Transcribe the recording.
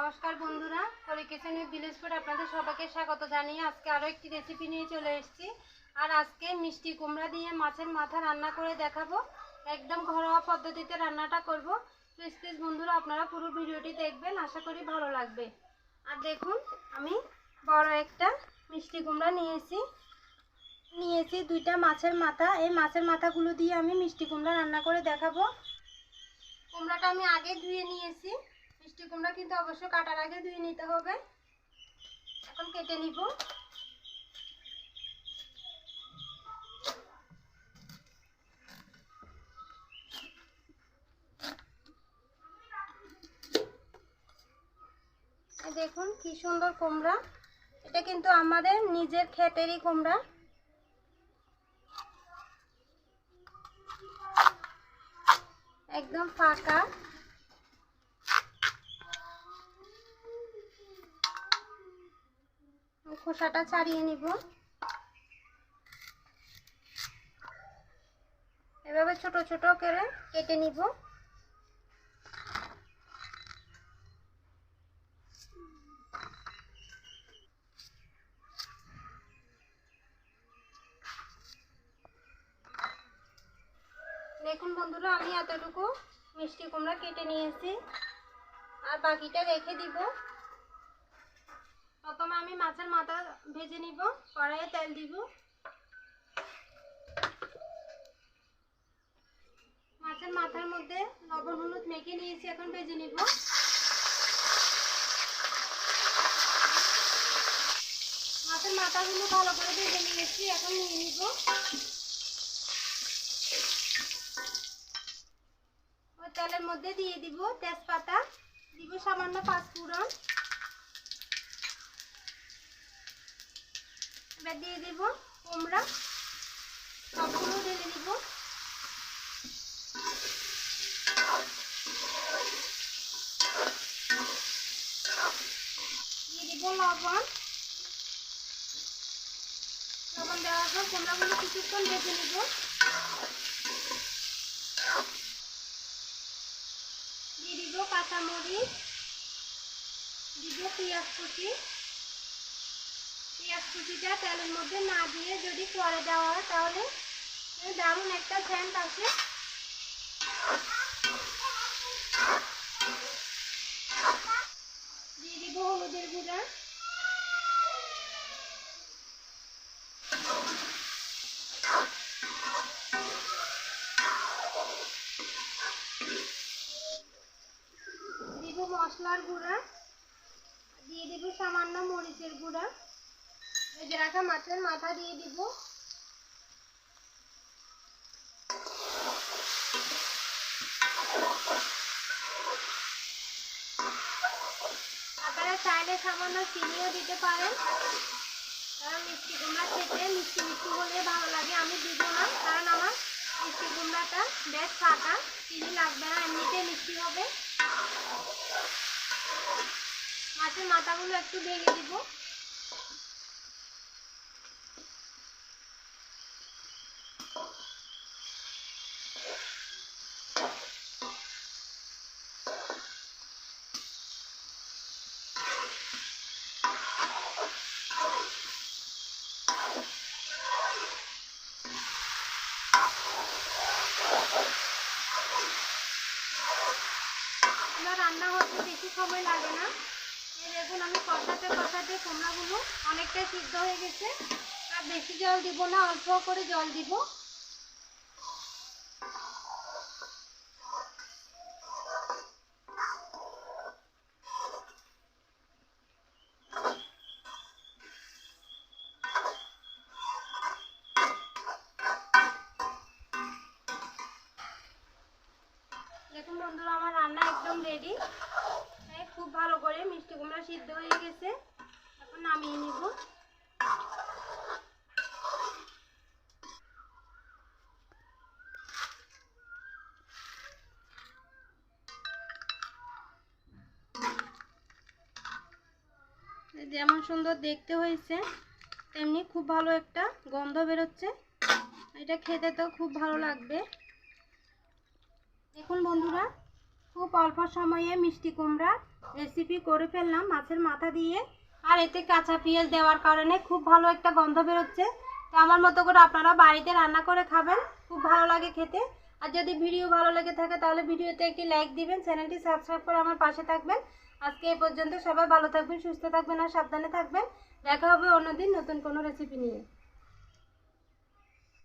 নমস্কার বন্ধুরা পরি কিচেন উইথ ফুড আপনাদের সবাইকে স্বাগত জানিয়ে আজকে আরও একটি রেসিপি নিয়ে চলে এসেছি। আর আজকে মিষ্টি কুমড়া দিয়ে মাছের মাথা রান্না করে দেখাবো। একদম ঘরোয়া পদ্ধতিতে রান্নাটা করব। প্লিজ প্লিজ বন্ধুরা, আপনারা পুরো ভিডিওটি দেখবেন, আশা করি ভালো লাগবে। আর দেখুন, আমি বড় একটা মিষ্টি কুমড়া নিয়েছি। নিয়েছি দুইটা মাছের মাথা। এই মাছের মাথাগুলো দিয়ে আমি মিষ্টি কুমড়া রান্না করে দেখাবো। কুমড়াটা আমি আগে ধুয়ে নিয়েছি। মিষ্টি কুমড়া কিন্তু অবশ্যই কাটার আগে ধুয়ে নিতে হবে। এখন কেটে নিব। দেখুন কি সুন্দর কুমড়া। এটা কিন্তু আমাদের নিজের ক্ষেতেরই কুমড়া। একদম ফাঁকা। খোসাটা ছাড়িয়ে নিব। এভাবে ছোট ছোট করে কেটে নিব। দেখুন বন্ধুরা, আমি এতটুকু মিষ্টি কুমড়া কেটে নিয়েছি। আর বাকিটা রেখে দিব। প্রথমে আমি মাছের মাথা ভেজে নিব, কড়াইয়ে তেল দিব। মাছের মাথার মধ্যে লবণ, হলুদ মেখে নিয়েছি, এখন ভেজে নিব। মাছের মাথা মাথাগুলো ভালো করে ভেজে নিয়েছি, এখন নিয়ে নিব। তেলের মধ্যে দিয়ে দিব তেজপাতা। দিব সামান্য পাঁচ পাঁচফোড়ন এবার দিয়ে দিব কুমড়া। সবগুলো ঢেলে দিব দিয়ে দিব লবণ। লবণ দেওয়ার পর কুমড়াগুলো কিছুক্ষণ ভেজে নিব। দিয়ে দিব কাঁচামরিচ, দিব পেঁয়াজ কুচি পেঁয়াজ কুচিটা তেলের মধ্যে না দিয়ে যদি পরে দেওয়া হয় তাহলে দারুণ একটা সেন্ট আসে। দিয়ে দিব হলুদের গুঁড়া। দিব মশলার গুঁড়া। দিয়ে দিব সামান্য মরিচের গুঁড়া। রাখা মাছের মাথা দিয়ে দিব। আপনারা চাইলে সামান্য চিনিও দিতে পারেন। কারণ মিষ্টি কুমড়া খেতে মিষ্টি মিষ্টি হলে ভালো লাগে। আমি দিব না, কারণ আমার মিষ্টি কুমড়াটা বেশ ফাঁকা। চিনি লাগবে না, এমনিতে মিষ্টি হবে। মাছের মাথাগুলো একটু ভেঙে দিব এগুলো রান্না হতে বেশি সময় লাগে না। এই দেখুন, আমি কষাতে কষাতে কুমড়াগুলো অনেকটাই সিদ্ধ হয়ে গেছে। আর বেশি জল দিব না, অল্প করে জল দিব। দেখুন বন্ধুরা, আমার রান্না একদম রেডি কুমড়া সিদ্ধ হয়ে গেছে, এখন নামিয়ে নিব। যেমন সুন্দর দেখতে হয়েছে, তেমনি খুব ভালো একটা গন্ধ বেরোচ্ছে। এটা খেতে তো খুব ভালো লাগবে। দেখুন বন্ধুরা খুব অল্প সময়ে মিষ্টি কুমড়া রেসিপি করে ফেললাম মাছের মাথা দিয়ে। আর এতে কাঁচা পেঁয়াজ দেওয়ার কারণে খুব ভালো একটা গন্ধ বেরোচ্ছে। তো আমার মতো করে আপনারা বাড়িতে রান্না করে খাবেন, খুব ভালো লাগে খেতে। আর যদি ভিডিও ভালো লেগে থাকে তাহলে ভিডিওতে একটি লাইক দিবেন, চ্যানেলটি সাবস্ক্রাইব করে আমার পাশে থাকবেন। আজকে এই পর্যন্ত সবাই ভালো থাকবেন, সুস্থ থাকবেন আর সাবধানে থাকবেন। দেখা হবে অন্যদিন নতুন কোনো রেসিপি নিয়ে।